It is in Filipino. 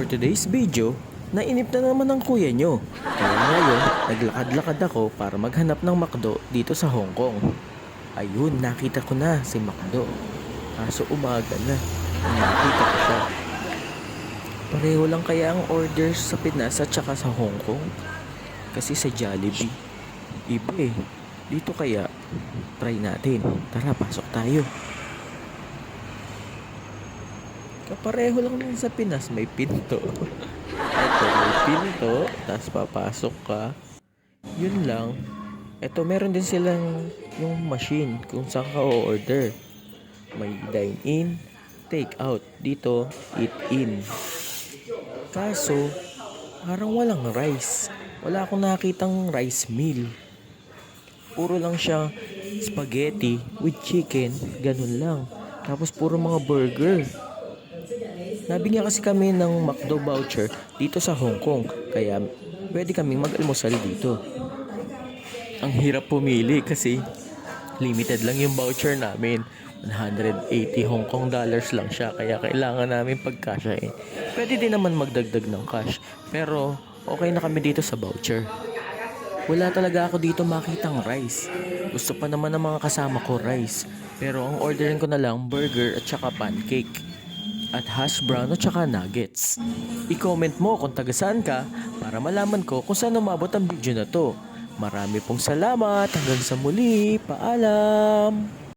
for today's video, nainip na naman ang kuya nyo. Kaya ngayon, naglakad-lakad ako para maghanap ng McDo dito sa Hong Kong. Ayun, nakita ko na si McDo. Kaso umaga na, nakita ko siya. Pareho lang kaya ang orders sa Pinas at saka sa Hong Kong? Kasi sa Jollibee, iba eh. Dito kaya, try natin. Tara, pasok tayo. Kapareho lang naman sa Pinas, may pinto. Ito, may pinto, tapos papasok ka. Yun lang. Ito, meron din silang yung machine kung saan ka o-order. May dine-in, take-out. Dito, eat-in. Kaso, parang walang rice. Wala akong nakitang rice meal. Puro lang siya spaghetti with chicken, ganun lang. Tapos puro mga burger. Nabigyan kasi kami ng McDo voucher dito sa Hong Kong. Kaya pwede kaming mag-almusal dito. Ang hirap pumili kasi limited lang yung voucher namin. 180 Hong Kong dollars lang siya kaya kailangan namin pagkasyahin. Pwede din naman magdagdag ng cash pero okay na kami dito sa voucher. Wala talaga ako dito makitang rice. Gusto pa naman ng mga kasama ko rice. Pero ang orderin ko na lang burger at saka pancake. At hash brown at saka nuggets. I-comment mo kung taga saan ka para malaman ko kung saan umabot ang video na to. Marami pong salamat. Hanggang sa muli. Paalam!